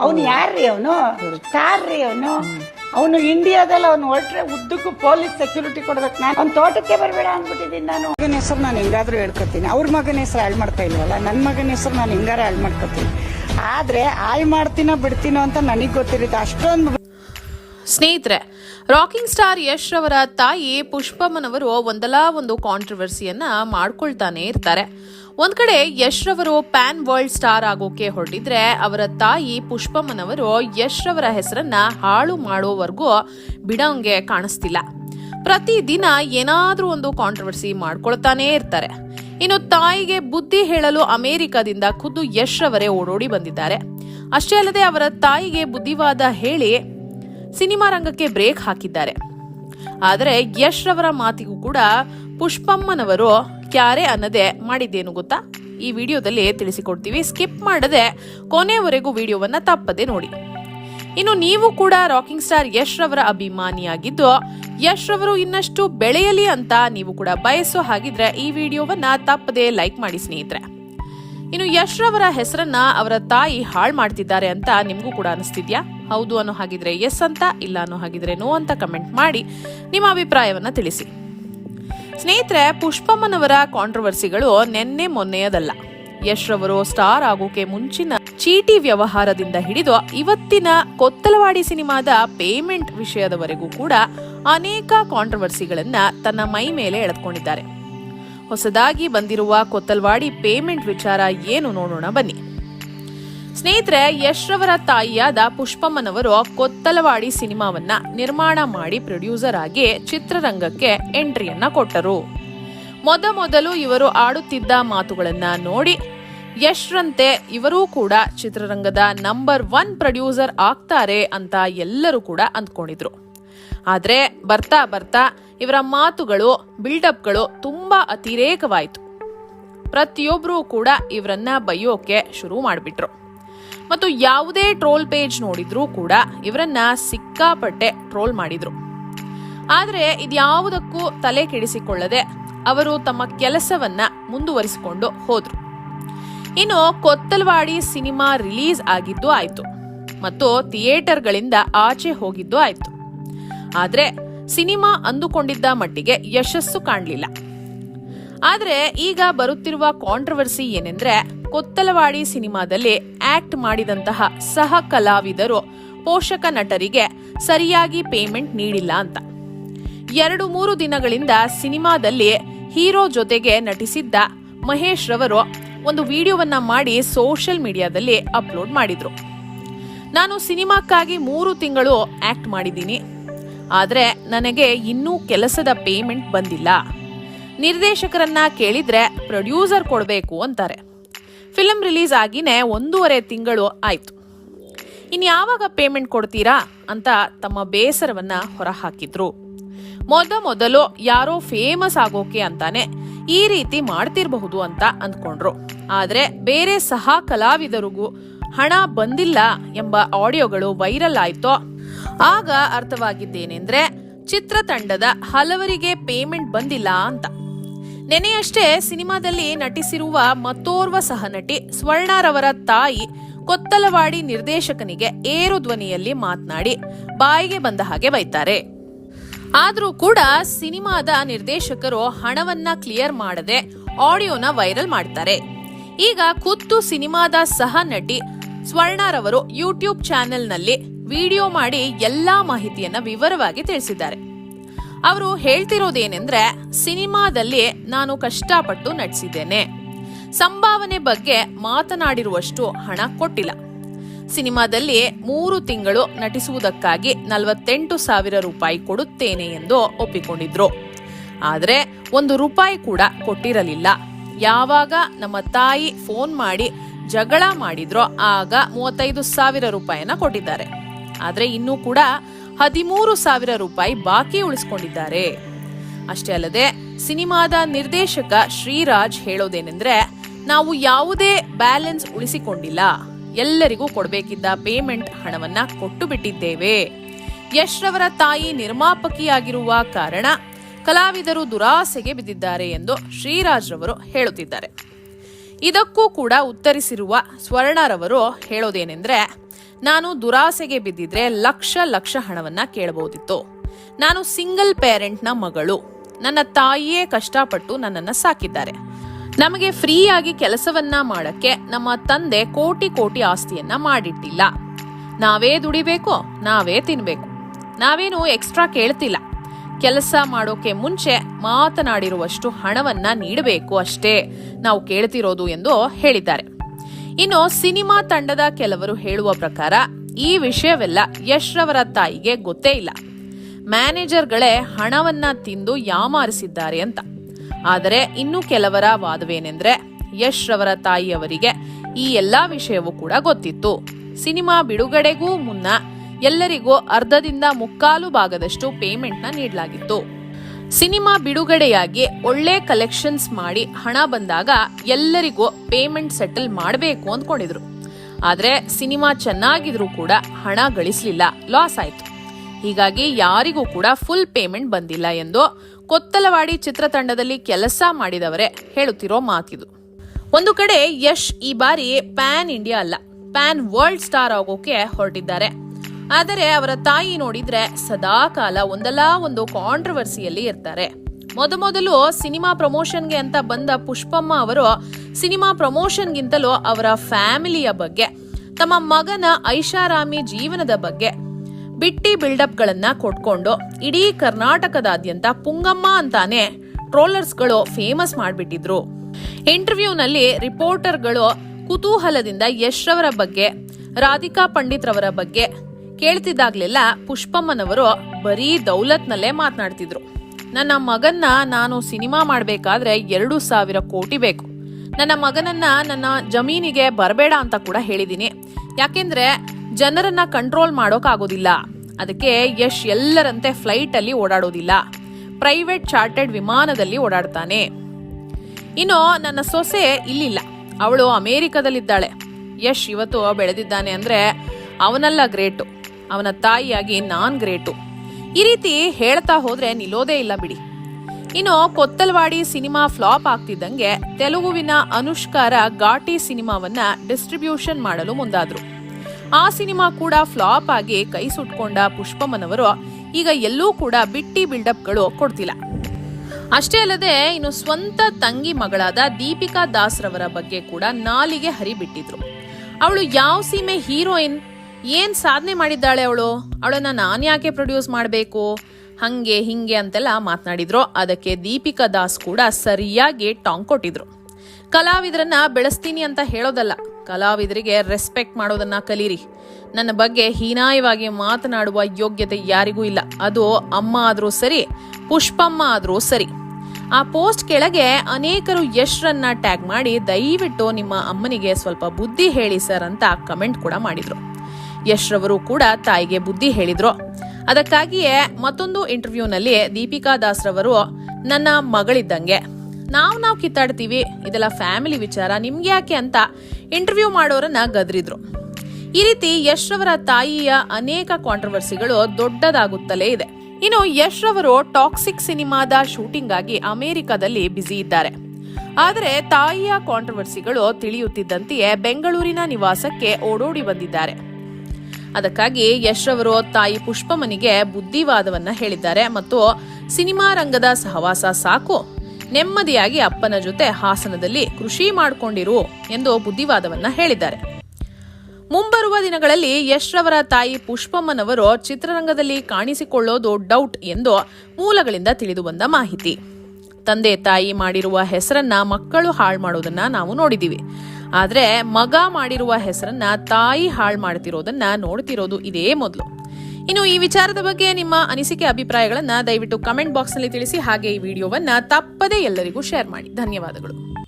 ಅವನು ಯಾರ್ರಿ ಅವನು? ಸ್ಟಾರ್ ರೀ ಅವನು? ಅವನು ಇಂಡಿಯಾದಲ್ಲಿ ಅವನು ಹೊರಟ್ರೆ ಉದ್ದಕ್ಕೂ ಪೊಲೀಸ್ ಸೆಕ್ಯೂರಿಟಿ ಕೊಡ್ಬೇಕು. ನಾನು ಅವ್ನ ತೋಟಕ್ಕೆ ಬರಬೇಡ ಅಂದ್ಬಿಟ್ಟಿದ್ದೀನಿ ನಾನು. ಮಗನ ಹೆಸರು ನಾನು ಹೆಂಗಾದ್ರೂ ಹೇಳ್ಕೊತೀನಿ. ಅವ್ರ ಮಗನ ಹೆಸರು ಹಾಳು ಮಾಡ್ತಾ ಇಲ್ವಲ್ಲ? ನನ್ನ ಮಗನ ಹೆಸರು ನಾನು ಹೆಂಗಾರ ಹಾಳು ಮಾಡ್ಕೊತೀನಿ? ಆದ್ರೆ ಹಾಳು ಮಾಡ್ತೀನೋ ಬಿಡ್ತೀನೋ ಅಂತ ನನಗೆ ಗೊತ್ತಿರುತ್ತೆ. ಅಷ್ಟೊಂದು ಸ್ನೇಹಿತರೆ ರಾಕಿಂಗ್ ಸ್ಟಾರ್ ಯಶ್ ರವರ ತಾಯಿ ಪುಷ್ಪಮ್ಮನವರು ಒಂದಲ್ಲ ಒಂದು ಕಾಂಟ್ರವರ್ಸಿಯನ್ನ ಮಾಡ್ಕೊಳ್ತಾನೆ ಇರ್ತಾರೆ. ಒಂದ್ ಕಡೆ ಯಶ್ ರವರು ಪ್ಯಾನ್ ವರ್ಲ್ಡ್ ಸ್ಟಾರ್ ಆಗೋಕೆ ಹೊರಟಿದ್ರೆ ಅವರ ತಾಯಿ ಪುಷ್ಪಮ್ಮನವರು ಯಶ್ ರವರ ಹೆಸರನ್ನ ಹಾಳು ಮಾಡೋವರೆಗೂ ಬಿಡೋಂಗೆ ಕಾಣಿಸ್ತಿಲ್ಲ. ಪ್ರತಿದಿನ ಏನಾದ್ರೂ ಒಂದು ಕಾಂಟ್ರವರ್ಸಿ ಮಾಡ್ಕೊಳ್ತಾನೇ ಇರ್ತಾರೆ. ಇನ್ನು ತಾಯಿಗೆ ಬುದ್ಧಿ ಹೇಳಲು ಅಮೆರಿಕದಿಂದ ಖುದ್ದು ಯಶ್ ರವರೇ ಓಡೋಡಿ ಬಂದಿದ್ದಾರೆ. ಅಷ್ಟೇ ಅಲ್ಲದೆ ಅವರ ತಾಯಿಗೆ ಬುದ್ಧಿವಾದ ಹೇಳಿ ಸಿನಿಮಾ ರಂಗಕ್ಕೆ ಬ್ರೇಕ್ ಹಾಕಿದ್ದಾರೆ. ಆದರೆ ಯಶ್ ರವರ ಮಾತಿಗೂ ಕೂಡ ಪುಷ್ಪಮ್ಮನವರು ಕ್ಯಾರೆ ಅನ್ನದೆ ಮಾಡಿದ್ದೇನು ಗೊತ್ತಾ? ಈ ವಿಡಿಯೋದಲ್ಲಿ ತಿಳಿಸಿಕೊಡ್ತೀವಿ. ಸ್ಕಿಪ್ ಮಾಡದೆ ಕೊನೆವರೆಗೂ ವಿಡಿಯೋವನ್ನ ತಪ್ಪದೆ ನೋಡಿ. ಇನ್ನು ನೀವು ಕೂಡ ರಾಕಿಂಗ್ ಸ್ಟಾರ್ ಯಶ್ ರವರ ಅಭಿಮಾನಿಯಾಗಿದ್ದು, ಯಶ್ ರವರು ಇನ್ನಷ್ಟು ಬೆಳೆಯಲಿ ಅಂತ ನೀವು ಕೂಡ ಬಯಸೋ ಹಾಗಿದ್ರೆ ಈ ವಿಡಿಯೋವನ್ನ ತಪ್ಪದೆ ಲೈಕ್ ಮಾಡಿ ಸ್ನೇಹಿತರೆ. ಇನ್ನು ಯಶ್ ರವರ ಹೆಸರನ್ನ ಅವರ ತಾಯಿ ಹಾಳು ಮಾಡ್ತಿದ್ದಾರೆ ಅಂತ ನಿಮಗೂ ಕೂಡ ಅನಿಸ್ತಿದ್ಯಾ? ಹೌದು ಅನ್ನೋ ಹಾಗಿದ್ರೆ ಎಸ್ ಅಂತ, ಇಲ್ಲ ಅನ್ನೋ ಹಾಗಿದ್ರೆ ನೋ ಅಂತ ಕಮೆಂಟ್ ಮಾಡಿ ನಿಮ್ಮ ಅಭಿಪ್ರಾಯವನ್ನ ತಿಳಿಸಿ. ಸ್ನೇಹಿತರೆ, ಪುಷ್ಪಮ್ಮನವರ ಕಾಂಟ್ರವರ್ಸಿಗಳು ನಿನ್ನೆ ಮೊನ್ನೆಯದಲ್ಲ. ಯಶ್ ರವರು ಸ್ಟಾರ್ ಆಗೋಕೆ ಮುಂಚಿನ ಚೀಟಿ ವ್ಯವಹಾರದಿಂದ ಹಿಡಿದು ಇವತ್ತಿನ ಕೊತ್ತಲವಾಡಿ ಸಿನಿಮಾದ ಪೇಮೆಂಟ್ ವಿಷಯದವರೆಗೂ ಕೂಡ ಅನೇಕ ಕಾಂಟ್ರವರ್ಸಿಗಳನ್ನ ತನ್ನ ಮೈ ಮೇಲೆ ಎಳೆದುಕೊಂಡಿದ್ದಾರೆ. ಹೊಸದಾಗಿ ಬಂದಿರುವ ಕೊತ್ತಲ್ವಾಡಿ ಪೇಮೆಂಟ್ ವಿಚಾರ ಏನು ನೋಡೋಣ ಬನ್ನಿ. ಸ್ನೇಹಿತರೆ ಯಶ್ ರವರ ತಾಯಿಯಾದ ಪುಷ್ಪಮ್ಮನವರು ಕೊತ್ತಲವಾಡಿ ಸಿನಿಮಾವನ್ನ ನಿರ್ಮಾಣ ಮಾಡಿ ಪ್ರೊಡ್ಯೂಸರ್ ಆಗಿ ಚಿತ್ರರಂಗಕ್ಕೆ ಎಂಟ್ರಿಯನ್ನ ಕೊಟ್ಟರು. ಮೊದಮೊದಲು ಇವರು ಆಡುತ್ತಿದ್ದ ಮಾತುಗಳನ್ನ ನೋಡಿ ಯಶ್ರಂತೆ ಇವರೂ ಕೂಡ ಚಿತ್ರರಂಗದ ನಂಬರ್ ಒನ್ ಪ್ರೊಡ್ಯೂಸರ್ ಆಗ್ತಾರೆ ಅಂತ ಎಲ್ಲರೂ ಕೂಡ ಅಂದ್ಕೊಂಡಿದ್ರು. ಆದ್ರೆ ಬರ್ತಾ ಬರ್ತಾ ಇವರ ಮಾತುಗಳು ಬಿಲ್ಡಪ್ಗಳು ತುಂಬಾ ಅತಿರೇಕವಾಯಿತು. ಪ್ರತಿಯೊಬ್ಬರೂ ಕೂಡ ಇವರನ್ನ ಬೈಯೋಕೆ ಶುರು ಮಾಡಿಬಿಟ್ರು. ಮತ್ತು ಯಾವುದೇ ಟ್ರೋಲ್ ಪೇಜ್ ನೋಡಿದ್ರೂ ಕೂಡ ಇವರನ್ನ ಸಿಕ್ಕಾಪಟ್ಟೆ ಟ್ರೋಲ್ ಮಾಡಿದ್ರು. ಆದರೆ ಇದ್ಯಾವುದಕ್ಕೂ ತಲೆ ಕೆಡಿಸಿಕೊಳ್ಳದೆ ಅವರು ತಮ್ಮ ಕೆಲಸವನ್ನ ಮುಂದುವರಿಸಿಕೊಂಡು ಹೋದ್ರು. ಇನ್ನು ಕೊತ್ತಲ್ವಾಡಿ ಸಿನಿಮಾ ರಿಲೀಸ್ ಆಗಿದ್ದು ಆಯ್ತು ಮತ್ತು ಥಿಯೇಟರ್ಗಳಿಂದ ಆಚೆ ಹೋಗಿದ್ದು ಆಯ್ತು. ಆದರೆ ಸಿನಿಮಾ ಅಂದುಕೊಂಡಿದ್ದ ಮಟ್ಟಿಗೆ ಯಶಸ್ಸು ಕಾಣಲಿಲ್ಲ. ಆದರೆ ಈಗ ಬರುತ್ತಿರುವ ಕಾಂಟ್ರವರ್ಸಿ ಏನೆಂದ್ರೆ ಕೊತ್ತಲವಾಡಿ ಸಿನಿಮಾದಲ್ಲಿ ಆಕ್ಟ್ ಮಾಡಿದಂತಹ ಸಹ ಕಲಾವಿದರು ಪೋಷಕ ನಟರಿಗೆ ಸರಿಯಾಗಿ ಪೇಮೆಂಟ್ ನೀಡಿಲ್ಲ ಅಂತ. ಎರಡು ಮೂರು ದಿನಗಳಿಂದ ಸಿನಿಮಾದಲ್ಲಿ ಹೀರೋ ಜೊತೆಗೆ ನಟಿಸಿದ್ದ ಮಹೇಶ್ ರವರು ಒಂದು ವಿಡಿಯೋವನ್ನ ಮಾಡಿ ಸೋಷಿಯಲ್ ಮೀಡಿಯಾದಲ್ಲಿ ಅಪ್ಲೋಡ್ ಮಾಡಿದ್ರು. ನಾನು ಸಿನಿಮಾಕ್ಕಾಗಿ ಮೂರು ತಿಂಗಳು ಆಕ್ಟ್ ಮಾಡಿದ್ದೀನಿ. ಆದರೆ ನನಗೆ ಇನ್ನೂ ಕೆಲಸದ ಪೇಮೆಂಟ್ ಬಂದಿಲ್ಲ. ನಿರ್ದೇಶಕರನ್ನ ಕೇಳಿದ್ರೆ ಪ್ರೊಡ್ಯೂಸರ್ ಕೊಡಬೇಕು ಅಂತಾರೆ. ಫಿಲ್ಮ್ ರಿಲೀಸ್ ಆಗಿನೇ ಒಂದೂವರೆ ತಿಂಗಳು ಆಯ್ತು. ಇನ್ ಯಾವಾಗ ಪೇಮೆಂಟ್ ಕೊಡ್ತೀರಾ ಅಂತ ತಮ್ಮ ಬೇಸರವನ್ನ ಹೊರಹಾಕಿದ್ರು. ಮೊದ ಮೊದಲು ಯಾರೋ ಫೇಮಸ್ ಆಗೋಕೆ ಅಂತಾನೆ ಈ ರೀತಿ ಮಾಡ್ತಿರಬಹುದು ಅಂತ ಅಂದ್ಕೊಂಡ್ರು. ಆದ್ರೆ ಬೇರೆ ಸಹ ಕಲಾವಿದರಿಗೂ ಹಣ ಬಂದಿಲ್ಲ ಎಂಬ ಆಡಿಯೋಗಳು ವೈರಲ್ ಆಯ್ತೋ? ಆಗ ಅರ್ಥವಾಗಿದ್ದೇನೆಂದ್ರೆ ಚಿತ್ರತಂಡದ ಹಲವರಿಗೆ ಪೇಮೆಂಟ್ ಬಂದಿಲ್ಲ ಅಂತ. ನೆನೆಯಷ್ಟೇ ಸಿನಿಮಾದಲ್ಲಿ ನಟಿಸಿರುವ ಮತ್ತೋರ್ವ ಸಹನಟಿ ಸ್ವರ್ಣರವರ ತಾಯಿ ಕೊತ್ತಲವಾಡಿ ನಿರ್ದೇಶಕನಿಗೆ ಏರು ಧ್ವನಿಯಲ್ಲಿ ಮಾತನಾಡಿ ಬಾಯಿಗೆ ಬಂದ ಹಾಗೆ ಬೈತಾರೆ. ಆದರೂ ಕೂಡ ಸಿನಿಮಾದ ನಿರ್ದೇಶಕರು ಹಣವನ್ನ ಕ್ಲಿಯರ್ ಮಾಡದೆ ಆಡಿಯೋನ ವೈರಲ್ ಮಾಡ್ತಾರೆ. ಈಗ ಖುದ್ದು ಸಿನಿಮಾದ ಸಹ ನಟಿ ಸ್ವರ್ಣರವರು ಯೂಟ್ಯೂಬ್ ಚಾನೆಲ್ನಲ್ಲಿ ವಿಡಿಯೋ ಮಾಡಿ ಎಲ್ಲಾ ಮಾಹಿತಿಯನ್ನ ವಿವರವಾಗಿ ತಿಳಿಸಿದ್ದಾರೆ. ಅವರು ಹೇಳ್ತಿರೋದೇನೆಂದ್ರೆ, ಸಿನಿಮಾದಲ್ಲಿ ನಾನು ಕಷ್ಟಪಟ್ಟು ನಟಿಸಿದ್ದೇನೆ ಸಂಭಾವನೆ ಬಗ್ಗೆ ಮಾತನಾಡಿರುವಷ್ಟು ಹಣ ಕೊಟ್ಟಿಲ್ಲ. ಸಿನಿಮಾದಲ್ಲಿ ಮೂರು ತಿಂಗಳು ನಟಿಸುವುದಕ್ಕಾಗಿ ನಲವತ್ತೆಂಟು ಸಾವಿರ ರೂಪಾಯಿ ಕೊಡುತ್ತೇನೆ ಎಂದು ಒಪ್ಪಿಕೊಂಡಿದ್ರು. ಆದರೆ ಒಂದು ರೂಪಾಯಿ ಕೂಡ ಕೊಟ್ಟಿರಲಿಲ್ಲ. ಯಾವಾಗ ನಮ್ಮ ತಾಯಿ ಫೋನ್ ಮಾಡಿ ಜಗಳ ಮಾಡಿದ್ರೋ ಆಗ ಮೂವತ್ತೈದು ಸಾವಿರ ರೂಪಾಯಿನ ಕೊಟ್ಟಿದ್ದಾರೆ. ಆದರೆ ಇನ್ನೂ ಕೂಡ ಹದಿಮೂರು ಸಾವಿರ ರೂಪಾಯಿ ಬಾಕಿ ಉಳಿಸ್ಕೊಂಡಿದ್ದಾರೆ. ಅಷ್ಟೇ ಅಲ್ಲದೆ, ಸಿನಿಮಾದ ನಿರ್ದೇಶಕ ಶ್ರೀರಾಜ್ ಹೇಳೋದೇನೆಂದ್ರೆ, ನಾವು ಯಾವುದೇ ಬ್ಯಾಲೆನ್ಸ್ ಉಳಿಸಿಕೊಂಡಿಲ್ಲ. ಎಲ್ಲರಿಗೂ ಕೊಡಬೇಕಿದ್ದ ಪೇಮೆಂಟ್ ಹಣವನ್ನ ಕೊಟ್ಟು ಬಿಟ್ಟಿದ್ದೇವೆ ಯಶ್ ರವರ ತಾಯಿ ನಿರ್ಮಾಪಕಿಯಾಗಿರುವ ಕಾರಣ ಕಲಾವಿದರು ದುರಾಸೆಗೆ ಬಿದ್ದಿದ್ದಾರೆ ಎಂದು ಶ್ರೀರಾಜ್ ರವರು ಹೇಳುತ್ತಿದ್ದಾರೆ. ಇದಕ್ಕೂ ಕೂಡ ಉತ್ತರಿಸಿರುವ ಸ್ವರ್ಣರವರು ಹೇಳೋದೇನೆಂದ್ರೆ ನಾನು ದುರಾಸೆಗೆ ಬಿದ್ದಿದ್ರೆ ಲಕ್ಷ ಲಕ್ಷ ಹಣವನ್ನ ಕೇಳಬಹುದಿತ್ತು. ನಾನು ಸಿಂಗಲ್ ಪೇರೆಂಟ್ನ ಮಗಳು. ನನ್ನ ತಾಯಿಯೇ ಕಷ್ಟಪಟ್ಟು ನನ್ನನ್ನ ಸಾಕಿದ್ದಾರೆ. ನಮಗೆ ಫ್ರೀಯಾಗಿ ಕೆಲಸವನ್ನ ಮಾಡಕ್ಕೆ ನಮ್ಮ ತಂದೆ ಕೋಟಿ ಕೋಟಿ ಆಸ್ತಿಯನ್ನ ಮಾಡಿಟ್ಟಿಲ್ಲ. ನಾವೇ ದುಡಿಬೇಕು, ನಾವೇ ತಿನ್ಬೇಕು. ನಾವೇನು ಎಕ್ಸ್ಟ್ರಾ ಕೇಳ್ತಿಲ್ಲ. ಕೆಲಸ ಮಾಡೋಕೆ ಮುಂಚೆ ಮಾತನಾಡಿರುವಷ್ಟು ಹಣವನ್ನ ನೀಡಬೇಕು ಅಷ್ಟೇ ನಾವು ಕೇಳ್ತಿರೋದು ಎಂದು ಹೇಳಿದ್ದಾರೆ. ಇನ್ನು ಸಿನಿಮಾ ತಂಡದ ಕೆಲವರು ಹೇಳುವ ಪ್ರಕಾರ ಈ ವಿಷಯವೆಲ್ಲ ಯಶ್ರವರ ತಾಯಿಗೆ ಗೊತ್ತೇ ಇಲ್ಲ. ಮ್ಯಾನೇಜರ್ಗಳೇ ಹಣವನ್ನ ತಿಂದು ಯಾಮಾರಿಸಿದ್ದಾರೆ ಅಂತ. ಆದರೆ ಇನ್ನು ಕೆಲವರ ವಾದವೇನೆಂದ್ರೆ ಯಶ್ ರವರ ತಾಯಿಯವರಿಗೆ ಈ ಎಲ್ಲಾ ವಿಷಯವೂ ಕೂಡ ಗೊತ್ತಿತ್ತು. ಸಿನಿಮಾ ಬಿಡುಗಡೆಗೂ ಮುನ್ನ ಎಲ್ಲರಿಗೂ ಅರ್ಧದಿಂದ ಮುಕ್ಕಾಲು ಭಾಗದಷ್ಟು ಪೇಮೆಂಟ್ನ ನೀಡಲಾಗಿತ್ತು. ಸಿನಿಮಾ ಬಿಡುಗಡೆಯಾಗಿ ಒಳ್ಳೆ ಕಲೆಕ್ಷನ್ಸ್ ಮಾಡಿ ಹಣ ಬಂದಾಗ ಎಲ್ಲರಿಗೂ ಪೇಮೆಂಟ್ ಸೆಟಲ್ ಮಾಡಬೇಕು ಅಂದ್ಕೊಂಡಿದ್ರು. ಆದ್ರೆ ಸಿನಿಮಾ ಚೆನ್ನಾಗಿದ್ರು ಕೂಡ ಹಣ ಗಳಿಸಲಿಲ್ಲ ಲಾಸ್ ಆಯ್ತು. ಹೀಗಾಗಿ ಯಾರಿಗೂ ಕೂಡ ಫುಲ್ ಪೇಮೆಂಟ್ ಬಂದಿಲ್ಲ ಎಂದು ಕೊತ್ತಲವಾಡಿ ಚಿತ್ರತಂಡದಲ್ಲಿ ಕೆಲಸ ಮಾಡಿದವರೇ ಹೇಳುತ್ತಿರೋ ಮಾತಿದು. ಒಂದು ಕಡೆ ಯಶ್ ಈ ಬಾರಿ ಪ್ಯಾನ್ ಇಂಡಿಯಾ ಅಲ್ಲ ಪ್ಯಾನ್ ವರ್ಲ್ಡ್ ಸ್ಟಾರ್ ಆಗೋಕೆ ಹೊರಟಿದ್ದಾರೆ. ಆದರೆ ಅವರ ತಾಯಿ ನೋಡಿದ್ರೆ ಸದಾ ಕಾಲ ಒಂದಲ್ಲ ಒಂದು ಕಾಂಟ್ರವರ್ಸಿಯಲ್ಲಿ ಇರ್ತಾರೆ. ಮೊದಮೊದಲು ಸಿನಿಮಾ ಪ್ರಮೋಷನ್ಗೆ ಅಂತ ಬಂದ ಪುಷ್ಪಮ್ಮ ಅವರು ಸಿನಿಮಾ ಪ್ರಮೋಷನ್ಗಿಂತಲೂ ಅವರ ಫ್ಯಾಮಿಲಿಯ ಬಗ್ಗೆ, ತಮ್ಮ ಮಗನ ಐಷಾರಾಮಿ ಜೀವನದ ಬಗ್ಗೆ ಬಿಟ್ಟಿ ಬಿಲ್ಡಪ್ ಗಳನ್ನ ಕೊಟ್ಕೊಂಡು ಇಡೀ ಕರ್ನಾಟಕದಾದ್ಯಂತ ಪುಂಗಮ್ಮ ಅಂತಾನೆ ಟ್ರೋಲರ್ಸ್ಗಳು ಫೇಮಸ್ ಮಾಡಿಬಿಟ್ಟಿದ್ರು. ಇಂಟರ್ವ್ಯೂನಲ್ಲಿ ರಿಪೋರ್ಟರ್ಗಳು ಕುತೂಹಲದಿಂದ ಯಶ್ ರವರ ಬಗ್ಗೆ, ರಾಧಿಕಾ ಪಂಡಿತ್ ರವರ ಬಗ್ಗೆ ಕೇಳ್ತಿದ್ದಾಗ್ಲೆಲ್ಲ ಪುಷ್ಪಮ್ಮನವರು ಬರೀ ದೌಲತ್ನಲ್ಲೇ ಮಾತನಾಡ್ತಿದ್ರು. ನನ್ನ ಮಗನ್ನ ನಾನು ಸಿನಿಮಾ ಮಾಡಬೇಕಾದ್ರೆ ಎರಡು ಸಾವಿರ ಕೋಟಿ ಬೇಕು. ನನ್ನ ಮಗನನ್ನ ನನ್ನ ಜಮೀನಿಗೆ ಬರಬೇಡ ಅಂತ ಕೂಡ ಹೇಳಿದ್ದೀನಿ. ಯಾಕೆಂದ್ರೆ ಜನರನ್ನ ಕಂಟ್ರೋಲ್ ಮಾಡೋಕ್ಕಾಗೋದಿಲ್ಲ. ಅದಕ್ಕೆ ಯಶ್ ಎಲ್ಲರಂತೆ ಫ್ಲೈಟ್ ಅಲ್ಲಿ ಓಡಾಡೋದಿಲ್ಲ. ಪ್ರೈವೇಟ್ ಚಾರ್ಟೆಡ್ ವಿಮಾನದಲ್ಲಿ ಓಡಾಡ್ತಾನೆ. ಇನ್ನು ನನ್ನ ಸೊಸೆ ಇಲ್ಲಿಲ್ಲ. ಅವಳು ಅಮೇರಿಕದಲ್ಲಿದ್ದಾಳೆ. ಯಶ್ ಇವತ್ತು ಬೆಳೆದಿದ್ದಾನೆ ಅಂದ್ರೆ ಅವನಲ್ಲ ಗ್ರೇಟು. ಅವನ ತಾಯಿಯಾಗಿ ನಾನ್ ಗ್ರೇಟು. ಈ ರೀತಿ ಹೇಳ್ತಾ ಹೋದ್ರೆ ನಿಲ್ಲೋದೇ ಇಲ್ಲ ಬಿಡಿ. ಇನ್ನು ಕೊತ್ತಲ್ವಾಡಿ ಸಿನಿಮಾ ಫ್ಲಾಪ್ ಆಗ್ತಿದ್ದಂಗೆ ತೆಲುಗುವಿನ ಅನುಷ್ಕಾರ ಘಾಟಿ ಸಿನಿಮಾವನ್ನ ಡಿಸ್ಟ್ರಿಬ್ಯೂಷನ್ ಮಾಡಲು ಮುಂದಾದ್ರು. ಆ ಸಿನಿಮಾ ಕೂಡ ಫ್ಲಾಪ್ ಆಗಿ ಕೈ ಸುಟ್ಕೊಂಡ ಪುಷ್ಪಮ್ಮನವರು ಈಗ ಎಲ್ಲೂ ಕೂಡ ಬಿಟ್ಟಿ ಬಿಲ್ಡಪ್ಗಳು ಕೊಡ್ತಿಲ್ಲ. ಅಷ್ಟೇ ಅಲ್ಲದೆ ಇನ್ನು ಸ್ವಂತ ತಂಗಿ ಮಗಳಾದ ದೀಪಿಕಾ ದಾಸ್ ರವರ ಬಗ್ಗೆ ಕೂಡ ನಾಲಿಗೆ ಹರಿಬಿಟ್ಟಿದ್ರು. ಅವಳು ಯಾವ ಸೀಮೆ ಹೀರೋಯಿನ್ ಏನ್ ಸಾಧನೆ ಮಾಡಿದ್ದಾಳೆ ಅವಳು? ಅವಳನ್ನ ನಾನು ಯಾಕೆ ಪ್ರೊಡ್ಯೂಸ್ ಮಾಡಬೇಕು? ಹಂಗೆ ಹಿಂಗೆ ಅಂತೆಲ್ಲ ಮಾತನಾಡಿದ್ರು. ಅದಕ್ಕೆ ದೀಪಿಕಾ ದಾಸ್ ಕೂಡ ಸರಿಯಾಗಿ ಟಾಂಗ್ ಕೊಟ್ಟಿದ್ರು. ಕಲಾವಿದರನ್ನ ಬೆಳೆಸ್ತೀನಿ ಅಂತ ಹೇಳೋದಲ್ಲ, ಕಲಾವಿದರಿಗೆ ರೆಸ್ಪೆಕ್ಟ್ ಮಾಡೋದನ್ನ ಕಲೀರಿ. ನನ್ನ ಬಗ್ಗೆ ಹೀನಾಯವಾಗಿ ಮಾತನಾಡುವ ಯೋಗ್ಯತೆ ಯಾರಿಗೂ ಇಲ್ಲ. ಅದು ಅಮ್ಮ ಆದ್ರೂ ಸರಿ, ಪುಷ್ಪಮ್ಮ ಆದ್ರೂ ಸರಿ. ಆ ಪೋಸ್ಟ್ ಕೆಳಗೆ ಅನೇಕರು ಯಶ್ರನ್ನ ಟ್ಯಾಗ್ ಮಾಡಿ ದಯವಿಟ್ಟು ನಿಮ್ಮ ಅಮ್ಮನಿಗೆ ಸ್ವಲ್ಪ ಬುದ್ಧಿ ಹೇಳಿ ಸರ್ ಅಂತ ಕಮೆಂಟ್ ಕೂಡ ಮಾಡಿದ್ರು. ಯಶ್ ರವರು ಕೂಡ ತಾಯಿಗೆ ಬುದ್ಧಿ ಹೇಳಿದ್ರು. ಅದಕ್ಕಾಗಿಯೇ ಮತ್ತೊಂದು ಇಂಟರ್ವ್ಯೂನಲ್ಲಿ ದೀಪಿಕಾ ದಾಸ್ ರವರು ನನ್ನ ಮಗಳಿದ್ದಂಗೆ. ನಾವು ನಾವು ಕಿತ್ತಾಡ್ತೀವಿ. ಇದೆಲ್ಲ ಫ್ಯಾಮಿಲಿ ವಿಚಾರ. ನಿಮ್ಗೆ ಯಾಕೆ ಅಂತ ಇಂಟರ್ವ್ಯೂ ಮಾಡೋರನ್ನ ಗದರಿದ್ರು. ಈ ರೀತಿ ಯಶ್ ರವರ ತಾಯಿಯ ಅನೇಕ ಕಾಂಟ್ರವರ್ಸಿಗಳು ದೊಡ್ಡದಾಗುತ್ತಲೇ ಇದೆ. ಇನ್ನು ಯಶ್ ರವರು ಟಾಕ್ಸಿಕ್ ಸಿನಿಮಾದ ಶೂಟಿಂಗ್ ಆಗಿ ಅಮೆರಿಕದಲ್ಲಿ ಬ್ಯುಸಿ ಇದ್ದಾರೆ. ಆದರೆ ತಾಯಿಯ ಕಾಂಟ್ರವರ್ಸಿಗಳು ತಿಳಿಯುತ್ತಿದ್ದಂತೆಯೇ ಬೆಂಗಳೂರಿನ ನಿವಾಸಕ್ಕೆ ಓಡೋಡಿ ಬಂದಿದ್ದಾರೆ. ಅದಕ್ಕಾಗಿ ಯಶ್ ಅವರು ತಾಯಿ ಪುಷ್ಪಮನಿಗೆ ಬುದ್ಧಿವಾದವನ್ನ ಹೇಳಿದ್ದಾರೆ ಮತ್ತು ಸಿನಿಮಾ ರಂಗದ ಸಹವಾಸ ಸಾಕು. ನೆಮ್ಮದಿಯಾಗಿ ಅಪ್ಪನ ಜೊತೆ ಹಾಸನದಲ್ಲಿ ಕೃಷಿ ಮಾಡಿಕೊಂಡಿರು ಎಂದು ಬುದ್ಧಿವಾದವನ್ನ ಹೇಳಿದ್ದಾರೆ. ಮುಂಬರುವ ದಿನಗಳಲ್ಲಿ ಯಶ್ ರವರ ತಾಯಿ ಪುಷ್ಪಮ್ಮನವರು ಚಿತ್ರರಂಗದಲ್ಲಿ ಕಾಣಿಸಿಕೊಳ್ಳೋದು ಡೌಟ್ ಎಂದು ಮೂಲಗಳಿಂದ ತಿಳಿದು ಬಂದ ಮಾಹಿತಿ. ತಂದೆ ತಾಯಿ ಮಾಡಿರುವ ಹೆಸರನ್ನ ಮಕ್ಕಳು ಹಾಳು ಮಾಡೋದನ್ನ ನಾವು ನೋಡಿದೀವಿ ಆದ್ರೆ ಮಗ ಮಾಡಿರುವ ಹೆಸರನ್ನ ತಾಯಿ ಹಾಳು ಮಾಡ್ತಿರೋದನ್ನ ನೋಡ್ತಿರೋದು ಇದೇ ಮೊದಲು. ಇನ್ನು ಈ ವಿಚಾರದ ಬಗ್ಗೆ ನಿಮ್ಮ ಅನಿಸಿಕೆ ಅಭಿಪ್ರಾಯಗಳನ್ನು ದಯವಿಟ್ಟು ಕಮೆಂಟ್ ಬಾಕ್ಸ್ನಲ್ಲಿ ತಿಳಿಸಿ ಹಾಗೆ ಈ ವಿಡಿಯೋವನ್ನ ತಪ್ಪದೇ ಎಲ್ಲರಿಗೂ ಶೇರ್ ಮಾಡಿ. ಧನ್ಯವಾದಗಳು.